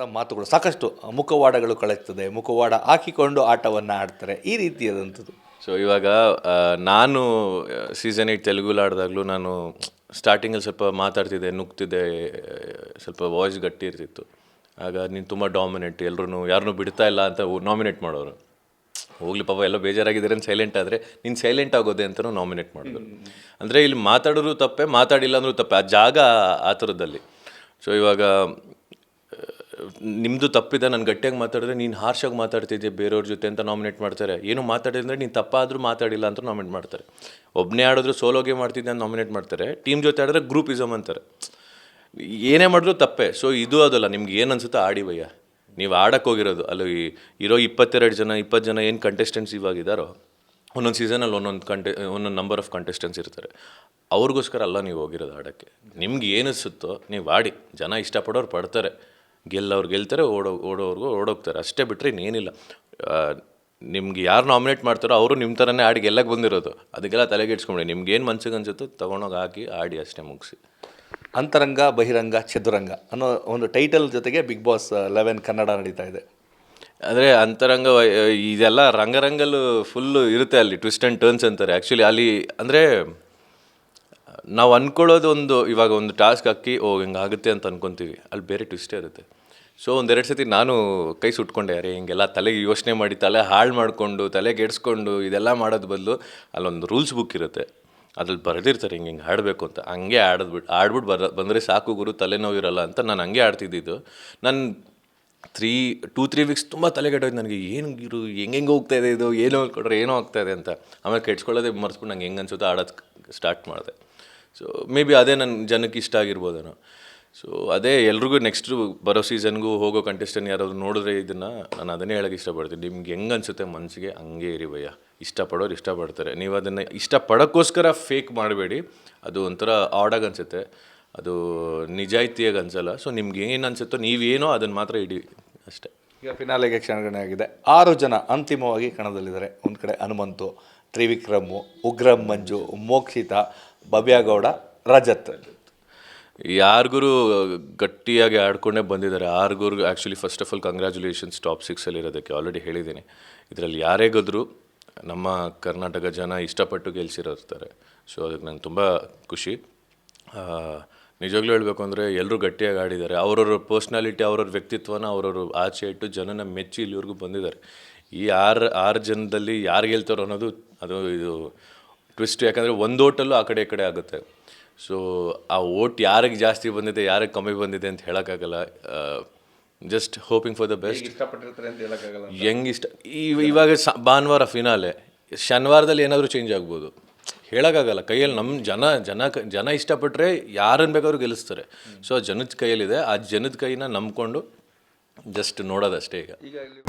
ಆಡುವಂಥ ಮಾತುಗಳು ಸಾಕಷ್ಟು ಮುಖವಾಡಗಳು ಕಳಿಸ್ತದೆ ಮುಖವಾಡ ಹಾಕಿಕೊಂಡು ಆಟವನ್ನು ಆಡ್ತಾರೆ. ಈ ರೀತಿಯಾದಂಥದ್ದು. ಸೊ ಇವಾಗ ನಾನು ಸೀಸನ್ ಏಟ್ ತೆಲುಗು ಆಡಿದಾಗಲೂ ನಾನು ಸ್ಟಾರ್ಟಿಂಗಲ್ಲಿ ಸ್ವಲ್ಪ ಮಾತಾಡ್ತಿದ್ದೆ, ನುಗ್ತಿದ್ದೆ ಸ್ವಲ್ಪ ವಾಯ್ಸ್ ಗಟ್ಟಿ ಇರ್ತಿತ್ತು. ಆಗ ನೀನು ತುಂಬ ಡಾಮಿನೆಂಟ್ ಎಲ್ಲರೂ ಯಾರನ್ನೂ ಬಿಡ್ತಾ ಇಲ್ಲ ಅಂತ ನಾಮಿನೇಟ್ ಮಾಡೋರು. ಹೋಗ್ಲಿ ಪಾಪ, ಎಲ್ಲ ಬೇಜಾರಾಗಿದ್ದಾರೆ ಅಂತ ಸೈಲೆಂಟ್ ಆದರೆ ನೀನು ಸೈಲೆಂಟ್ ಆಗೋದೆ ಅಂತಲೂ ನಾಮಿನೇಟ್ ಮಾಡೋದು ಅಂದರೆ ಇಲ್ಲಿ ಮಾತಾಡೋರು ತಪ್ಪೆ, ಮಾತಾಡಿಲ್ಲ ಅಂದರೂ ತಪ್ಪೆ. ಆ ಜಾಗ ಆ ಥರದಲ್ಲಿ ಸೊ ಇವಾಗ ನಿಮ್ಮದು ತಪ್ಪಿದೆ, ನಾನು ಗಟ್ಟಿಯಾಗಿ ಮಾತಾಡಿದ್ರೆ ನೀನು ಹಾರ್ಷಾಗಿ ಮಾತಾಡ್ತಿದ್ದೆ ಬೇರೆಯವ್ರ ಜೊತೆ ಅಂತ ನಾಮಿನೇಟ್ ಮಾಡ್ತಾರೆ. ಏನು ಮಾತಾಡಿದ್ರೆ ನೀನು ತಪ್ಪಾದರೂ ಮಾತಾಡಿಲ್ಲ ಅಂತ ನಾಮಿನೇಟ್ ಮಾಡ್ತಾರೆ. ಒಬ್ಬನೇ ಆಡಿದ್ರು ಸೋಲೋಗೆ ಮಾಡ್ತಿದ್ದೆ ಅಂತ ನಾಮಿನೇಟ್ ಮಾಡ್ತಾರೆ. ಟೀಮ್ ಜೊತೆ ಆಡಿದ್ರೆ ಗ್ರೂಪಿಸಮ್ ಅಂತಾರೆ. ಏನೇ ಮಾಡಿದ್ರು ತಪ್ಪೆ. ಸೊ ಇದು ಅದಲ್ಲ, ನಿಮ್ಗೆ ಏನು ಅನ್ಸುತ್ತೋ ಆಡಿ ಭಯ್ಯ. ನೀವು ಆಡಕ್ಕೆ ಹೋಗಿರೋದು. ಅಲ್ಲಿ ಇರೋ ಇಪ್ಪತ್ತೆರಡು ಜನ, ಇಪ್ಪತ್ತು ಜನ ಏನು ಕಂಟೆಸ್ಟೆಂಟ್ಸ್ ಇವಾಗಿದ್ದಾರೋ ಒಂದೊಂದು ಸೀಸನಲ್ಲಿ ಒಂದೊಂದು ಕಂಟೆ ಒಂದೊಂದು ನಂಬರ್ ಆಫ್ ಕಂಟೆಸ್ಟೆಂಟ್ಸ್ ಇರ್ತಾರೆ. ಅವ್ರಿಗೋಸ್ಕರ ಅಲ್ಲ ನೀವು ಹೋಗಿರೋದು ಆಡೋಕ್ಕೆ. ನಿಮ್ಗೆ ಏನಿಸುತ್ತೋ ನೀವು ಆಡಿ. ಜನ ಇಷ್ಟಪಡೋರು ಪಡ್ತಾರೆ. ಗೆಲ್ಲವ್ರು ಗೆಲ್ತಾರೆ ಓಡೋ ಓಡೋರ್ಗು ಓಡೋಗ್ತಾರೆ. ಅಷ್ಟೇ ಬಿಟ್ಟರೆ ಇನ್ನೇನಿಲ್ಲ. ನಿಮ್ಗೆ ಯಾರು ನಾಮಿನೇಟ್ ಮಾಡ್ತಾರೋ ಅವರು ನಿಮ್ಮ ಥರನೇ ಆಡಿ ಗೆಲ್ಲಕ್ಕೆ ಬಂದಿರೋದು. ಅದಕ್ಕೆಲ್ಲ ತಲೆಗೆ ಇಟ್ಸ್ಕೊಂಬಿಡಿ. ನಿಮ್ಗೆ ಏನು ಮನ್ಸಿಗೆ ಅನ್ಸುತ್ತೋ ತೊಗೊಂಡೋಗಿ ಹಾಕಿ ಆಡಿ ಅಷ್ಟೇ ಮುಗಿಸಿ. ಅಂತರಂಗ ಬಹಿರಂಗ ಚದುರಂಗ ಅನ್ನೋ ಒಂದು ಟೈಟಲ್ ಜೊತೆಗೆ ಬಿಗ್ ಬಾಸ್ ಲೆವೆನ್ ಕನ್ನಡ ನಡೀತಾ ಇದೆ. ಅಂದರೆ ಅಂತರಂಗ ಇದೆಲ್ಲ ರಂಗರಂಗಲ್ಲೂ ಫುಲ್ಲು ಇರುತ್ತೆ ಅಲ್ಲಿ ಟ್ವಿಸ್ಟ್ ಆ್ಯಂಡ್ ಟರ್ನ್ಸ್ ಅಂತಾರೆ. ಆ್ಯಕ್ಚುಲಿ ಅಲ್ಲಿ ಅಂದರೆ ನಾವು ಅಂದ್ಕೊಳ್ಳೋದು ಒಂದು ಇವಾಗ ಒಂದು ಟಾಸ್ಕ್ ಹಾಕಿ ಓ ಹಿಂಗಾಗುತ್ತೆ ಅಂತ ಅನ್ಕೊತೀವಿ. ಅಲ್ಲಿ ಬೇರೆ ಟ್ವಿಸ್ಟೇ ಇರುತ್ತೆ. ಸೊ ಒಂದೆರಡು ಸತಿ ನಾನು ಕೈ ಸುಟ್ಕೊಂಡೆ ಯಾರೇ ಹಿಂಗೆಲ್ಲ ತಲೆಗೆ ಯೋಚನೆ ಮಾಡಿ, ತಲೆ ಹಾಳು ಮಾಡಿಕೊಂಡು, ತಲೆ ಕೆಡಿಸ್ಕೊಂಡು ಇದೆಲ್ಲ ಮಾಡೋದು ಬದಲು ಅಲ್ಲೊಂದು ರೂಲ್ಸ್ ಬುಕ್ ಇರುತ್ತೆ. ಅದ್ರಲ್ಲಿ ಬರೆದಿರ್ತಾರೆ, ಹಿಂಗೆ ಹಿಂಗೆ ಆಡಬೇಕು ಅಂತ. ಹಂಗೆ ಆಡದ್ಬಿಟ್ಟು ಆಡ್ಬಿಟ್ಟು ಬರ, ಬಂದರೆ ಸಾಕು ಗುರು, ತಲೆನೋವು ಇರಲ್ಲ ಅಂತ ನಾನು ಹಂಗೆ ಆಡ್ತಿದ್ದಿದ್ದು ನಾನು ತ್ರೀ ಟೂ ತ್ರೀ ವೀಕ್ಸ್ ತುಂಬ ತಲೆಗೆಟ್ಟೋಯ್ತು ನನಗೆ, ಏನು ಇರು ಹೆಂಗೆ ಹೆಂಗೆ ಹೋಗ್ತಾ ಇದೆ ಇದು? ಏನೋ ಕೊಟ್ರೆ ಏನೋ ಆಗ್ತಾ ಇದೆ ಅಂತ. ಆಮೇಲೆ ಕೆಡ್ಸ್ಕೊಳ್ಳೋದೇ ಮರ್ಸ್ಕೊಂಡು ನಂಗೆ ಹೆಂಗೆ ಅನ್ಸುತ್ತೋ ಆಡೋದು ಸ್ಟಾರ್ಟ್ ಮಾಡಿದೆ. ಸೊ ಮೇ ಬಿ ಅದೇ ನನ್ನ ಜನಕ್ಕೆ ಇಷ್ಟ ಆಗಿರ್ಬೋದೇನೋ. ಸೊ ಅದೇ ಎಲ್ರಿಗೂ ನೆಕ್ಸ್ಟ್ ಬರೋ ಸೀಸನ್ಗೂ ಹೋಗೋ ಕಂಟೆಸ್ಟೆಂಟ್ ಯಾರಾದ್ರು ನೋಡಿದ್ರೆ ಇದನ್ನು ನಾನು ಅದನ್ನೇ ಹೇಳೋಕ್ಕೆ ಇಷ್ಟಪಡ್ತೀನಿ. ನಿಮ್ಗೆ ಹೆಂಗೆ ಅನಿಸುತ್ತೆ ಮನಸ್ಸಿಗೆ ಹಂಗೆ ಇರಿ ಭಯ ಇಷ್ಟಪಡೋರು ಇಷ್ಟಪಡ್ತಾರೆ. ನೀವು ಅದನ್ನು ಇಷ್ಟಪಡೋಕ್ಕೋಸ್ಕರ ಫೇಕ್ ಮಾಡಬೇಡಿ. ಅದು ಒಂಥರ ಆಡಾಗಿ ಅನಿಸುತ್ತೆ. ಅದು ನಿಜಾಯಿತಿಯಾಗಿ ಅನ್ಸಲ್ಲ. ಸೊ ನಿಮ್ಗೆ ಏನು ಅನ್ಸುತ್ತೋ ನೀವೇನೋ ಅದನ್ನು ಮಾತ್ರ ಇಡಿ ಅಷ್ಟೇ. ಈಗ ಫಿನಾಲೆಗೆ ಕ್ಷಣಗಣೆ ಆಗಿದೆ ಆರು ಜನ ಅಂತಿಮವಾಗಿ ಕಣದಲ್ಲಿದ್ದಾರೆ. ಒಂದು ಕಡೆ ಹನುಮಂತು, ತ್ರಿವಿಕ್ರಮು, ಉಗ್ರಂ, ಮಂಜು, ಮೋಕ್ಷಿತ, ಭವ್ಯಗೌಡ, ರಜತ್. ಯಾರಿಗೂ ಗಟ್ಟಿಯಾಗಿ ಆಡ್ಕೊಂಡೇ ಬಂದಿದ್ದಾರೆ, ಆರ್ಗುರು actually first of all congratulations top ಸಿಕ್ಸಲ್ಲಿ ಇರೋದಕ್ಕೆ ಆಲ್ರೆಡಿ ಹೇಳಿದ್ದೀನಿ. ಇದರಲ್ಲಿ ಯಾರೇ ಗೆದ್ದರೂ ನಮ್ಮ ಕರ್ನಾಟಕ ಜನ ಇಷ್ಟಪಟ್ಟು ಗೆಲ್ಸಿರೋರ್ತಾರೆ ಸೊ ಅದಕ್ಕೆ ನಂಗೆ ತುಂಬ ಖುಷಿ. ನಿಜವಾಗ್ಲೂ ಹೇಳಬೇಕು ಅಂದರೆ ಎಲ್ಲರೂ ಗಟ್ಟಿಯಾಗಿ ಆಡಿದ್ದಾರೆ. ಅವರವ್ರ ಪರ್ಸ್ನಾಲಿಟಿ ಅವರವ್ರ ವ್ಯಕ್ತಿತ್ವನ ಅವ್ರವ್ರು ಆಚೆ ಇಟ್ಟು ಜನನ ಮೆಚ್ಚಿ ಇಲ್ಲಿವರೆಗೂ ಬಂದಿದ್ದಾರೆ. ಈ ಆರು ಆರು ಜನದಲ್ಲಿ ಯಾರು ಗೆಲ್ತಾರೋ ಅನ್ನೋದು ಅದು ಇದು ಟ್ವಿಸ್ಟ್ ಯಾಕಂದರೆ ಒಂದು ಓಟಲ್ಲೂ ಆ ಕಡೆ ಈ ಕಡೆ ಆಗುತ್ತೆ. ಸೊ ಆ ಓಟ್ ಯಾರಿಗೆ ಜಾಸ್ತಿ ಬಂದಿದೆ ಯಾರಿಗೆ ಕಮ್ಮಿ ಬಂದಿದೆ ಅಂತ ಹೇಳೋಕ್ಕಾಗಲ್ಲ. Just hoping for the best ಇಷ್ಟಪಟ್ಟಿರ್ತಾರೆ ಅಂತ ಹೇಳೋಕ್ಕಾಗಲ್ಲ ಹೆಂಗ್ ಇಷ್ಟ ಇವಾಗ ಸ ಭಾನುವಾರ ಫಿನಾಲೆ ಶನಿವಾರದಲ್ಲಿ ಏನಾದರೂ ಚೇಂಜ್ ಆಗ್ಬೋದು. ಹೇಳೋಕ್ಕಾಗಲ್ಲ. ಕೈಯಲ್ಲಿ ನಮ್ಮ ಜನ ಜನ ಕ- ಜನ ಇಷ್ಟಪಟ್ಟರೆ ಯಾರನ್ನು ಬೇಕಾದ್ರು ಗೆಲ್ಲಿಸ್ತಾರೆ. ಸೊ ಜನದ ಕೈಯಲ್ಲಿದೆ. ಆ ಜನದ ಕೈನ ನಂಬ್ಕೊಂಡು ಜಸ್ಟ್ ನೋಡೋದಷ್ಟೇ ಈಗ. ಈಗ ಇಲ್ಲಿ